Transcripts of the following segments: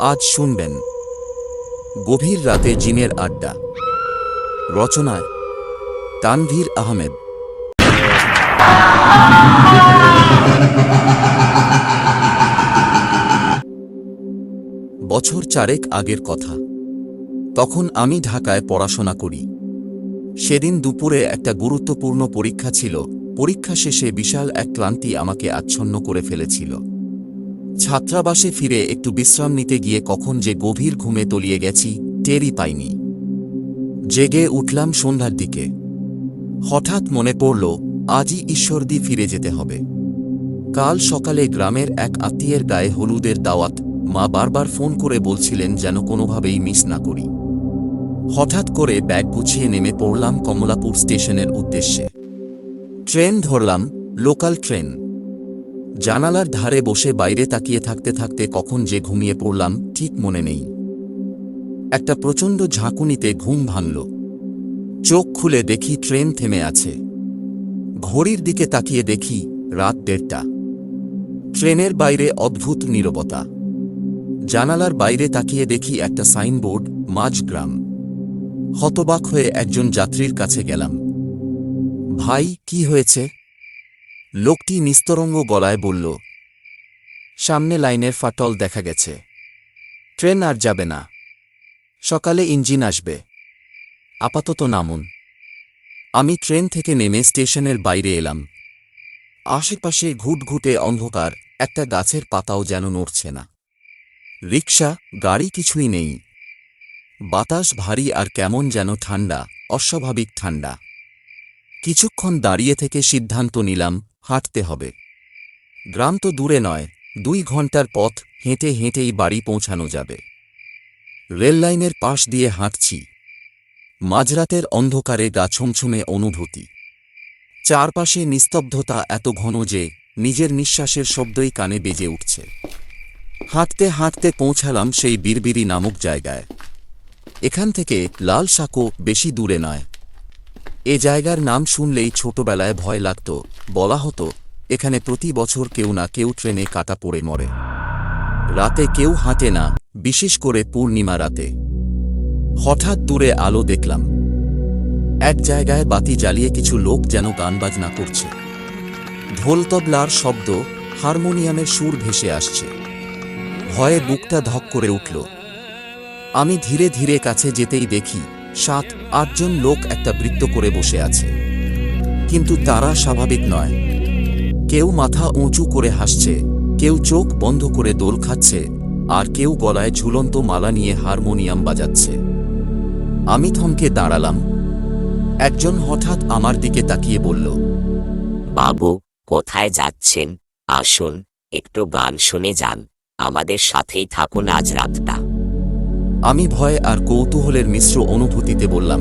আজ শুনবেন গভীর রাতে জিনের আড্ডা। রচনায় তানভীর আহমেদ। বছর চারেক আগের কথা। তখন আমি ঢাকায় পড়াশোনা করি। সেদিন দুপুরে একটা গুরুত্বপূর্ণ পরীক্ষা ছিল। পরীক্ষা শেষে বিশাল এক ক্লান্তি আমাকে আচ্ছন্ন করে ফেলেছিল। ছাত্রাবাসে ফিরে একটু বিশ্রাম নিতে গিয়ে কখন যে গভীর ঘুমে তলিয়ে গেছি, টেরই পাইনি। জেগে উঠলাম সন্ধ্যার দিকে। হঠাৎ মনে পড়ল, আজই ঈশ্বরদী ফিরে যেতে হবে। কাল সকালে গ্রামের এক আত্মীয়ের গায়ে হলুদের দাওয়াত, মা বারবার ফোন করে বলছিলেন যেন কোনোভাবেই মিস না করি। হঠাৎ করে ব্যাগ গুছিয়ে নেমে পড়লাম কমলাপুর স্টেশনের উদ্দেশ্যে। ট্রেন ধরলাম, লোকাল ট্রেন। জানালার ধারে বসে বাইরে তাকিয়ে থাকতে থাকতে কখন যে ঘুমিয়ে পড়লাম, ঠিক মনে নেই। একটা প্রচণ্ড ঝাঁকুনিতে ঘুম ভাঙল। চোখ খুলে দেখি ট্রেন থেমে আছে। ঘড়ির দিকে তাকিয়ে দেখি রাত দেড়টা। ট্রেনের বাইরে অদ্ভুত নীরবতা। জানালার বাইরে তাকিয়ে দেখি একটা সাইনবোর্ড মাঝগ্রাম হতবাক হয়ে একজন যাত্রীর কাছে গেলাম। ভাই, কি হয়েছে? লোকটি নিস্তরঙ্গ গলায় বলল, সামনে লাইনের ফাটল দেখা গেছে। ট্রেন আর যাবে না। সকালে ইঞ্জিন আসবে। আপাতত নামুন। আমি ট্রেন থেকে নেমে স্টেশনের বাইরে এলাম। আশেপাশে ঘুটঘুটে অন্ধকার, একটা গাছের পাতাও যেন নড়ছে না। রিক্সা গাড়ি কিছুই নেই। বাতাস ভারী আর কেমন যেন ঠান্ডা, অস্বাভাবিক ঠান্ডা। কিছুক্ষণ দাঁড়িয়ে থেকে সিদ্ধান্ত নিলাম হাঁটতে হবে। গ্রাম তো দূরে নয়, দুই ঘণ্টার পথ হেঁটে হেঁটেই বাড়ি পৌঁছানো যাবে। রেললাইনের পাশ দিয়ে হাঁটছি। মাঝরাতের অন্ধকারে গা ছমছমে অনুভূতি। চারপাশে নিস্তব্ধতা এত ঘন যে নিজের নিঃশ্বাসের শব্দই কানে বেজে উঠছে। হাঁটতে হাঁটতে পৌঁছালাম সেই বীরবিরি নামক জায়গায়। এখান থেকে লাল সাঁকো বেশি দূরে নয় এ জায়গার নাম শুনলেই ছোটবেলায় ভয় লাগত। বলা হতো, এখানে প্রতি বছর কেউ না কেউ ট্রেনে কাটা পড়ে মরে। রাতে কেউ হাঁটে না, বিশেষ করে পূর্ণিমা রাতে। হঠাৎ দূরে আলো দেখলাম। এক জায়গায় বাতি জ্বালিয়ে কিছু লোক যেন গান বাজনা করছে। ঢোলতবলার শব্দ হারমোনিয়ামের সুর ভেসে আসছে। ভয়ে বুকটা ধক করে উঠল। আমি ধীরে ধীরে কাছে যেতেই দেখি সাত, আটজন লোক একটা বৃত্ত করে বসে আছে। কিন্তু তারা স্বাভাবিক নয়। কেউ মাথা উঁচু করে হাসছে, কেউ চোখ বন্ধ করে দোল খাচ্ছে, আর কেউ গলায় ঝুলন্ত মালা নিয়ে হারমোনিয়াম বাজাচ্ছে। আমি থমকে দাঁড়ালাম। একজন হঠাৎ আমার দিকে তাকিয়ে বলল, বাবু, কোথায় যাচ্ছেন? আসুন, একটু গান শুনে যান। আমাদের সাথেই থাকুন আজ রাতটা। আমি ভয় আর কৌতূহলের মিশ্র অনুভূতিতে বললাম,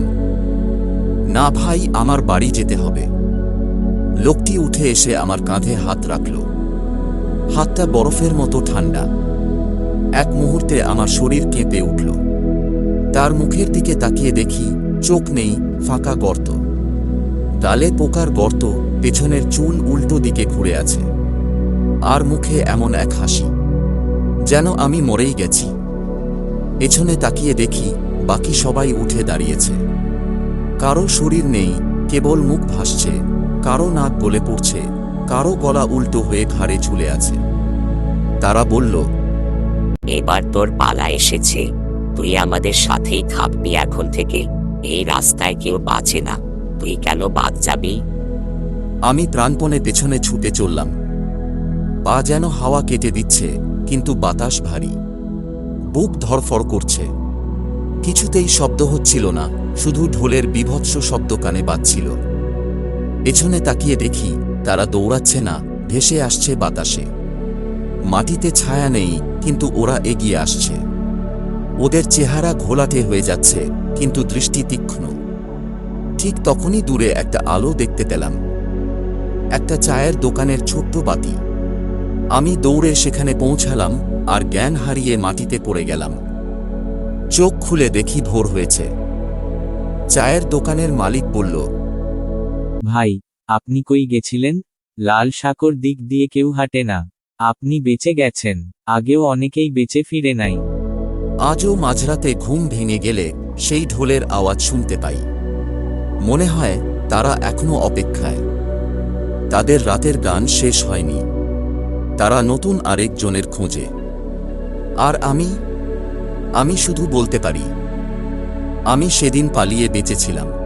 না ভাই, আমার বাড়ি যেতে হবে। লোকটি উঠে এসে আমার কাঁধে হাত রাখল। হাতটা বরফের মতো ঠান্ডা। এক মুহূর্তে আমার শরীর কেঁপে উঠল। তার মুখের দিকে তাকিয়ে দেখি চোখ নেই, ফাঁকা গর্ত। গালে পোকার গর্ত, পেছনের চুল উল্টো দিকে ঘুরে আছে। আর মুখে এমন এক হাসি, যেন আমি মরেই গেছি। পেছনে তাকিয়ে দেখি বাকি সবাই উঠে দাঁড়িয়েছে। কারও শরীর নেই কেবল মুখ ভাসছে কারও নাক গলে পড়ছে কারও গলা উল্টো হয়ে ঘাড়ে ঝুলে আছে। তারা বলল এবার তোর পালা এসেছে। তুই আমাদের সাথেই থাকবি এখন থেকে। এই রাস্তায় কেউ বাঁচে না। তুই কেন বাদ যাবি? আমি প্রাণপণে পেছনে ছুটে চললাম। পা যেন হাওয়া কেটে দিচ্ছে কিন্তু বাতাস ভারী। বুক ধরফর করছে। কিছুতেই শব্দ হচ্ছিল না, শুধু ঢোলের বিভৎস শব্দ কানে বাজছিল। পেছনে তাকিয়ে দেখি, তারা দৌড়াচ্ছে না, ভেসে আসছে বাতাসে। মাটিতে ছায়া নেই, কিন্তু ওরা এগিয়ে আসছে। ওদের চেহারা ঘোলাটে হয়ে যাচ্ছে, কিন্তু দৃষ্টি তীক্ষ্ণ। ঠিক তখনই দূরে একটা আলো দেখতে পেলাম। একটা চায়ের দোকানের ছোট্ট বাতি। আমি দৌড়ে সেখানে পৌঁছালাম আর জ্ঞান হারিয়ে মাটিতে পড়ে গেলাম। চোখ খুলে দেখি ভোর হয়েছে। চায়ের দোকানের মালিক বলল ভাই আপনি কই গেছিলেন? লাল সাকর দিক দিয়ে কেউ হাঁটে না। আপনি বেঁচে গেছেন আগেও অনেকেই বেঁচে ফিরে নাই। আজও মাঝরাতে ঘুম ভেঙে গেলে সেই ঢোলের আওয়াজ শুনতে পাই। মনে হয় তারা এখনও অপেক্ষায়। তাদের রাতের গান শেষ হয়নি। তারা নতুন আরেকজনের খোঁজে। আর আমি আমি শুধু বলতে পারি আমি সেদিন পালিয়ে বেঁচেছিলাম।